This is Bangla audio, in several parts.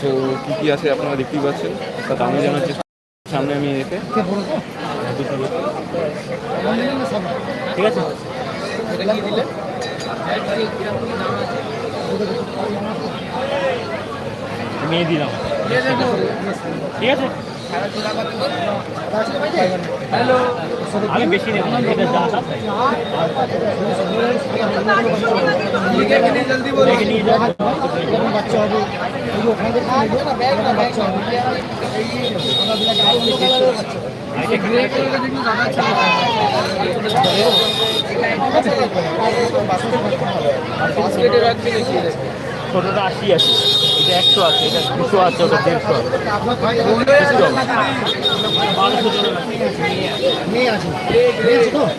সো কী কী আছে আপনারা দেখতেই পাচ্ছেন? তা দামও জানার চেষ্টা সামনে আমি এসে। ঠিক আছে? নিয়ে দিলাম। ঠিক আছে? আমি বেশি নেব বাচ্চা হবে ছোটোটা আশি আছে। এটা একশো আছে এটা দুশো আছে ওটা দেড়শো আছে। মেয়ে আছে মেয়ে আছে।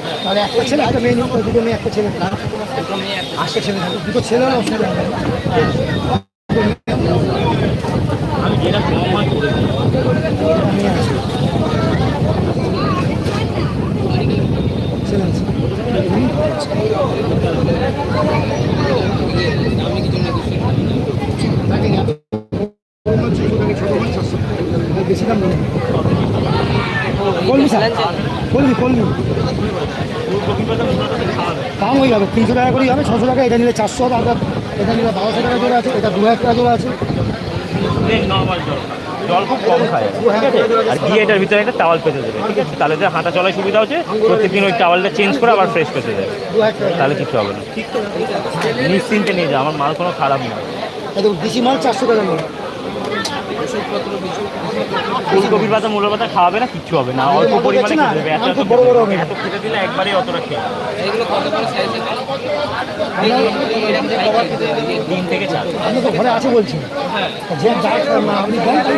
ছেলে আছে বেশি দাম ওই হবে তিনশো টাকা করেই হবে ছশো টাকা এটা নিলে চারশো আবার এটা নিলে বারোশো টাকা জোড়া আছে এটা দু হাজার টাকা জোড়া আছে। জল খুব কম খায়। ঠিক আছে আর গিয়ে এটার ভিতরে একটা টাওয়াল পেতে দেবে ঠিক আছে? তাহলে তো হাঁটা চলায় সুবিধা হচ্ছে প্রত্যেকদিন ওই টাওয়ালটা চেঞ্জ করে আবার ফ্রেশ পেতে দেবে। টাকা। তাহলে কিছু হবে না। নিশ্চিন্তে নিয়ে যা আমার মাল কোনো খারাপ না এটা দেশি মাল চারশো টাকা ফুলকপির পাতা মূলের পাতা খাওয়াবে না? কিচ্ছু হবে না। অল্প পরিমাণে খেতে দেবে এত বড় বড় হবে। এত খেতে দিলে একবারই অতটা খেয়ে তিন থেকে চার আপনি তো ঘরে আছে বলছেন যে যা না আপনি দেন তাই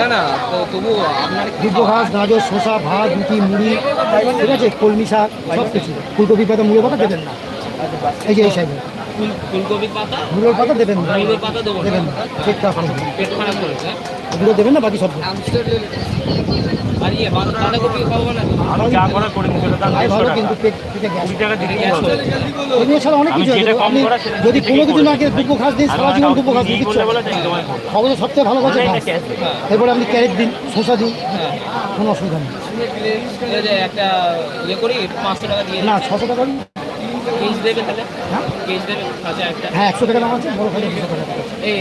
না না তো তবুও আপনার দুব্বো ঘাস গাজর শসা ভাত রুটি মুড়ি ঠিক আছে? কলমি শাক সব কিছু ফুলকপি পাতা মূলো পাতা দেবেন না। এই যে এই সাইডে ফুল ফুলকপির পাতা? দেবেন না। পাতা দেবেন না। খারাপ হবে। পেট খারাপ করেছে ওগুলো দেবেন না বাকি সব আর ইয়ে বাঁধাকপি খাব না? যা করার করে দিচ্ছি ওটা দাম ভালো কিন্তু পেট পেটে গ্যাস। টাকা দিলেই হবে। এগুলো ছাড়া অনেক কিছু আছে। যেটা কম আপনি করা সেটা যদি কোনো কিছু না খেয়ে ঘাস দিন সারা জীবন দুব্বো ঘাস দিন। খবরের সবচেয়ে ভালো কথা cash দেবে। এরপরে আপনি ক্যারেট দিন শসা দিন কোনো অসুবিধা নেই। একটা ইয়ে করি পাঁচশো টাকা দিয়ে না ছশো টাকা দিন। কেজ দেবে তাহলে হ্যাঁ? আচ্ছা হ্যাঁ একশো টাকা দাম আছে বড় খালি দুশো টাকা এই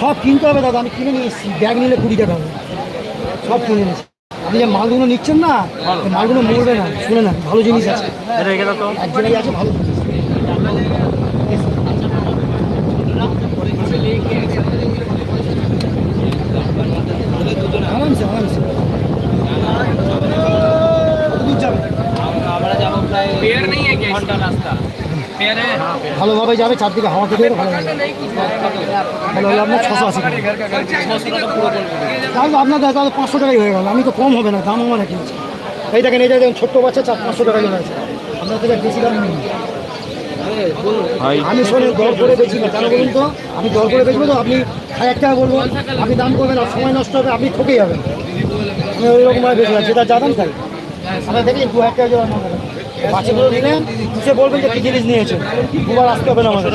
সব কিনতে হবে দাদা আমি কিনে নিয়ে এসেছি ব্যাগ নিলে কুড়ি টাকা হবে। সব কিনে নিয়েছি। আপনি যে মালগুলো নিচ্ছেন না মালগুলো মরবে না শুনে না ভালো জিনিস আছে। এক জায়গায় আছে ভালো জিনিস আরামসে আরামসে কত দূর যাবে আমরা যাব প্রায় পেয়ার নেই ঘণ্টা রাস্তা পেয়ার হ্যাঁ ভালোভাবে যাবে চারদিকে হাওয়া খেতে ভালো ভালো হলে আপনার ছশো আশি তাহলে আপনার দাদা তাহলে পাঁচশো টাকাই হয়ে গেল। আমি তো কম হবে না দাম আমার কিনছি এই দেখেন এই দেখেন ছোট্ট বাচ্চা চার পাঁচশো টাকা জন্য আছে। আপনার থেকে বেশি দাম নেই। আমি শোনেন দর করে বেচি না। কেন বলুন তো? আমি দর করে বেচবো তো আপনি হাজার টাকা বলব। আপনি দাম করবেন আর সময় নষ্ট হবে আপনি ঠকে যাবেন। আমি ওই রকম ভাবে বেশি না যেটা যা দাম তাই। আমরা দেখি দু হাজার টাকা জোড়া নেবো বাচ্চাগুলো নিলেন সে বলবেন যে কী জিনিস নিয়েছেন দুবার আসতে হবে না আমাদের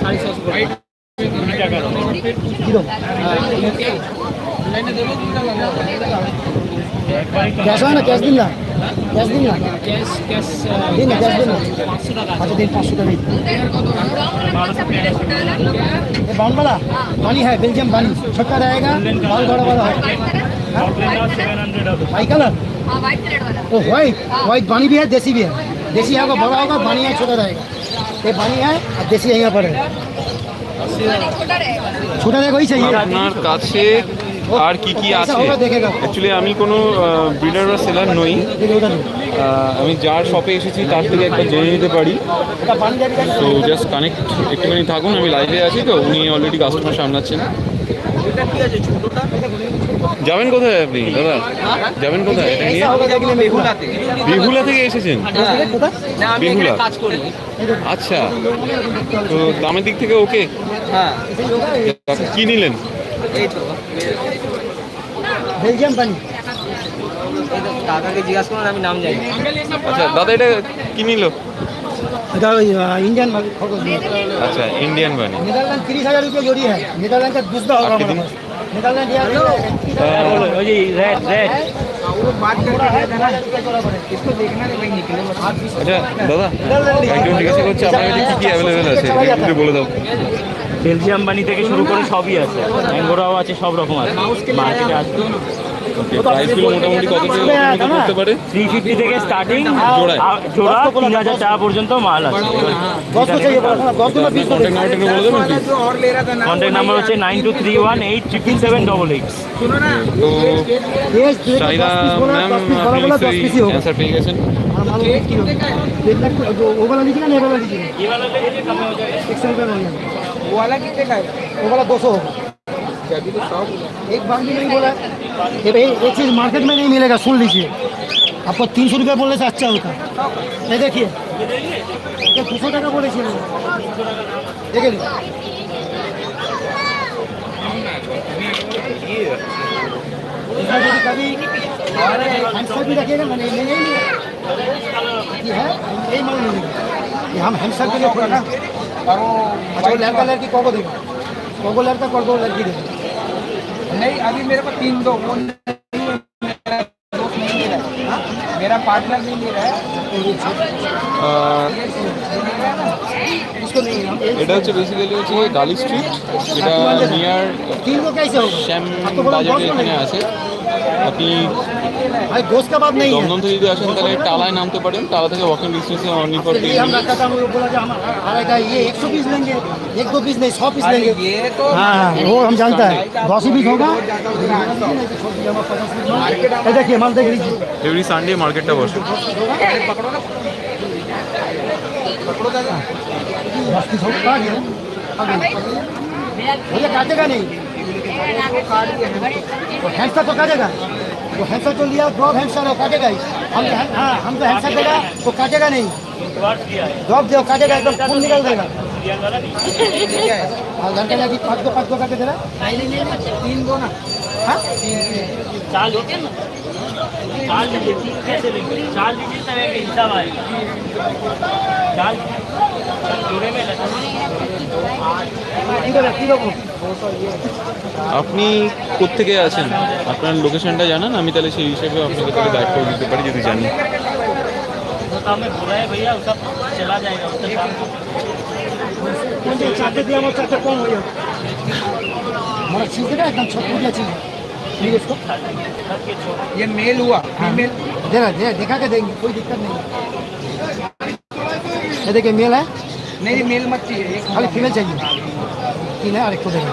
সাড়ে ছশো করে কীরকম ক্যাশ হয় না ক্যাশ দিন না ক্যাশ দিন না ক্যাশ ক্যাশ দিন না ক্যাশ দিন না পাঁচশো টাকা अच्छा दिन पाँच सौ का नहीं ये बाउन वाला पानी है बेल्जियम पानी छोटा रहेगा बाल बड़ा वाला है সেভেন হান্ড্রেড হবে वाई कलर हाँ व्हाइट कलर वाला वो व्हाइट व्हाइट पानी भी है देसी भी है देसी होगा बड़ा होगा पानी है छोटा रहेगा ये पानी है और देसी यहाँ पर है पानी छोटा रहेगा छोटा रहेगा वही चाहिए আপনার কাছে আর কি কি ऐसा আছে होगा देखेगा অ্যাকচুয়ালি আমি কোনো ব্রিডার বা সেলার নই देखिए उधर আহ, আমি যার শপে এসেছি তার থেকে একবার জেনে নিতে পারি এটা পানি যাবি যাবি তো জাস্ট কানেক্ট একটুখানি থাকুন আমি লাইভে আছি তো উনি অলরেডি কাস্টমার সামলাচ্ছেন যাবেন কোথায় আপনি, দাদা? যাবেন কোথায়? এটা থেকে এসেছেন? আচ্ছা তো দামের দিক থেকে ওকে? কি নিলেন? দাদাকে জিজ্ঞাসা করুন আমি নাম জানি আচ্ছা দাদা এটা কি নিল? আচ্ছা ইন্ডিয়ান নেদারল্যান্ড তিরিশ হাজার রুপিয়া হ্যাঁ। নেদারল্যান্ড হবে অ্যাভেলেবেল আছে বলে দাও। বেলজিয়াম বানি থেকে শুরু করে সবই আছে। ম্যাঙ্গোরাও আছে সব রকম আছে। মার্কেটে আছে। ওকে প্রাইসগুলো মোটামুটি কত থেকে কত করতে পারে থ্রি ফিফটি থেকে স্টার্টিং জোড়ায়? জোড়া তিন হাজার টাকা পর্যন্ত মাল আছে दस को चाहिए बोला था, दस को मैं बीस को কন্ট্যাক্ট নাম্বারটা বলে দেবেন প্লিজ কন্ট্যাক্ট নাম্বার হচ্ছে nine two three one eight triple seven double eight তো देश শাহিদা ম্যাম আপনি নিশ্চয়ই অ্যান্সার পেয়ে গেছেন वो वाला लीजिएगा ना ये वाला लीजिएगा एक सौ रुपये में हो जाएगा वो वाला कितने का है वो वाला दो सौ होगा एक बार भी नहीं बोला। भाई एक चीज़ मार्केट में नहीं मिलेगा सुन लीजिए। आपको तीन सौ रुपया बोलने से अच्छा होता। ये देखिए। ये दो सौ टका बोले देखिए। कभी भी रखिएगा ना नहीं नहीं नहीं है यही हम हैमस्टर के लिए अच्छा वो लड़का लड़की को देगा। कौन को लड़का कौन को लड़की देगा। नहीं अभी मेरे को तीन दो वो नहीं है, मेरा दोस्त नहीं मिला है मेरा पार्टनर नहीं मिला है इसको नहीं हम एक- এটা হচ্ছে বেসিক্যালি হচ্ছে গালি স্ট্রিট এটা নিয়ার तीन को कैसे होगा শ্যাম आपको बोला বাজারে गोश्त এখানে नहीं আছে আপনি भाई गोश्त का बात नहीं है দমদম থেকে যদি আসেন তাহলে টালায় নামতে পারেন টালা থেকে ওয়াকিং ডিস্টেন্সে অনলি ফর ये हम रखा था हम लोग बोला कि हम आएगा ये एक सौ पीस लेंगे एक दो पीस नहीं सौ पीस अरे लेंगे ये तो हाँ हाँ, वो हम जानता है दस ही पीस होगा ये देखिए माल देख लीजिए এভরি সানডে মার্কেটটা বসে दस पीस होगा काट दिया। भैया काटेगा नहीं वो हैमस्टर तो काटेगा। वो हैमस्टर तो लिया दो हैमस्टर है वो काटेगा ही। हम तो हाँ हम तो हैमस्टर देगा, वो काटेगा नहीं। ड्रॉप दो काटेगा, एकदम खून निकल देगा। और लड़का लड़की पाँच दो पाँच दो करके तीन दो ना? हाँ चार ना चार लेंगे हिसाब आएगा चार जोड़े में लगा है है? আপনি কোত্থেকে আছেন আপনার লোকেশনটা জানান আমি তাহলে সেই হিসেবে আপনাকে তাহলে গাইড করে দিতে পারি যদি জানি वो तो हमें बोला है भैया उसका चला जाएगा उसका काम चाहते दिया वो चाहते कौन हो हमारा चीज देगा एकदम छोटा दिया चीज ठीक है इसको ये मेल हुआ फीमेल देखा दे, देखा के देंगे कोई दिक्कत नहीं ये देखिए मेल है नहीं मेल मत चाहिए एक खाली फीमेल चाहिए तीन है और एक को देंगे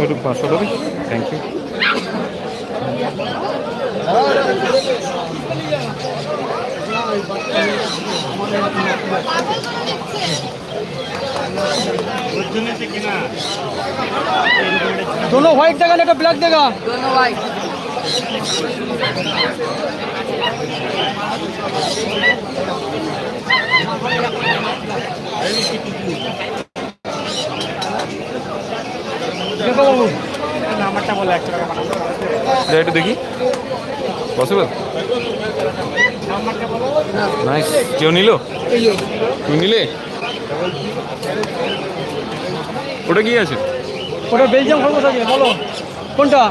একটু পাঁচশো টাকা থ্যাংক ইউ दोनों व्हाइट देगा ना ब्लैक देगा दोनों वाइट देखो बाबू যাই একটু দেখি। পসিবল নাইস কেউ নিল? তুমি নিলে? ওটা কি আছে? ওটা বেলজিয়াম খরগোশ আছে, বলো। কোনটা?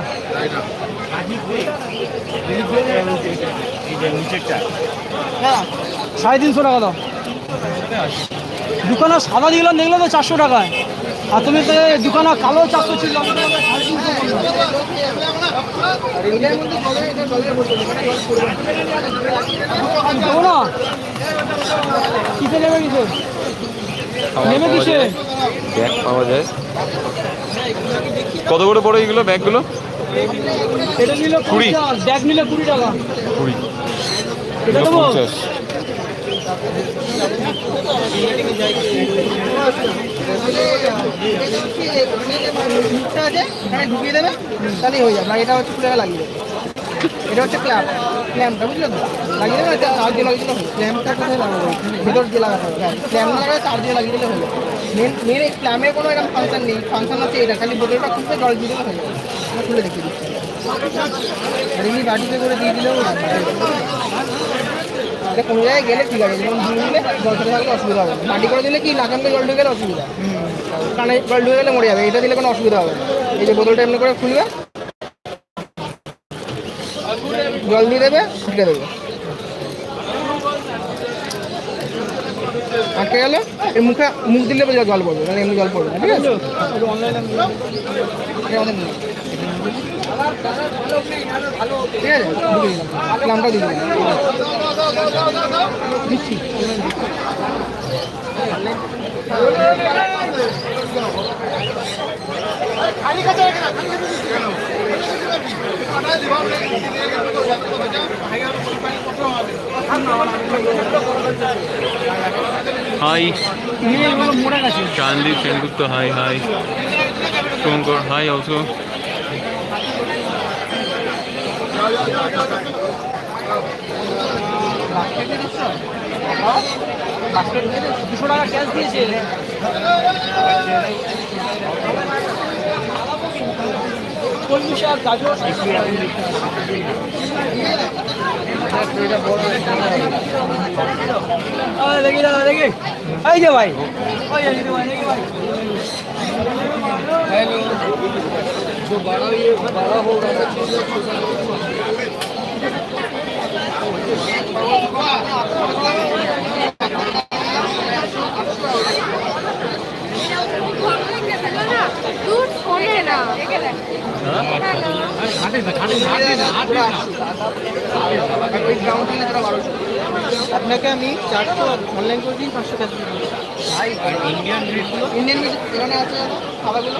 সাড়ে তিনশো টাকা দাও। দোকানে সাদা দিলাম দেখলে তো চারশো টাকায়। আর তুমি তো দোকানে কালো চারশো ছিল দেবো না। কিসে নেবে কিসে? নেমে পাওয়া কিসে? ব্যাগ পাওয়া যায়। কত করে পড়ে এইগুলো ব্যাগগুলো? এটা নিলে কুড়ি। ব্যাগ নিলে কুড়ি টাকা। কুড়ি। এগুলো পঞ্চাশ ঢুকিয়ে দেবে তাহলেই হয়ে যাবে এটা হচ্ছে ফুলে লাগিয়ে দেবে এটা হচ্ছে ক্ল্যাম্প ক্ল্যাম্পটা বুঝলে তো লাগিয়ে দেবে চার দিয়ে লাগিয়ে দিলে ক্ল্যাম্পটা কোথায় লাগাবো ভিতর দিয়ে লাগাতে হবে ক্ল্যাম্প না চার দিয়ে লাগিয়ে দিলে যাবে মেন মেন এই ক্লামের কোনো এরকম ফাংশন নেই ফাংশন হচ্ছে এটা খালি বোতলটা খুলতে জল হয়ে যাবে খুলে দেখিয়ে দিচ্ছি আর এমনি বাটিতে করে দিয়ে দিলেও হবে। এটা কোনো জায়গায় গেলে ঠিক আছে যেমন দিয়ে দিলে জল খেতে থাকলে অসুবিধা হবে বাটি করে দিলে কি নাকান জল ঢুকে গেলে অসুবিধা কানে জল ঢুকে গেলে মরে যাবে এটা দিলে কোনো অসুবিধা হবে এই যে বোতলটা এমনি করে খুলবে জল দিয়ে দেবে ঢুকে দেবে। আটকে গেলে এর মুখে মুখ দিলে জল পড়বে মানে এমনি জল পড়বে না, ঠিক আছে এটা আমাদের নিয়ম। ঠিক আছে ঢুকে দিলাম নামটা দিয়ে দিলাম hi Chandi Sengupta hi hi Shubhankar hi also দুশো টাকা ক্যাশ দিয়েছে কলমি শাক গাজর দেখি দাদা দেখি এই যে ভাই দেখি ভাই দূর ফোনে না ওই গ্রাউন্ড থেকে তারা বারোশো আপনাকে আমি চারশো অনলাইন করে দিই পাঁচশো ক্যাশ ইন্ডিয়ান এখানে আছে খাবারগুলো।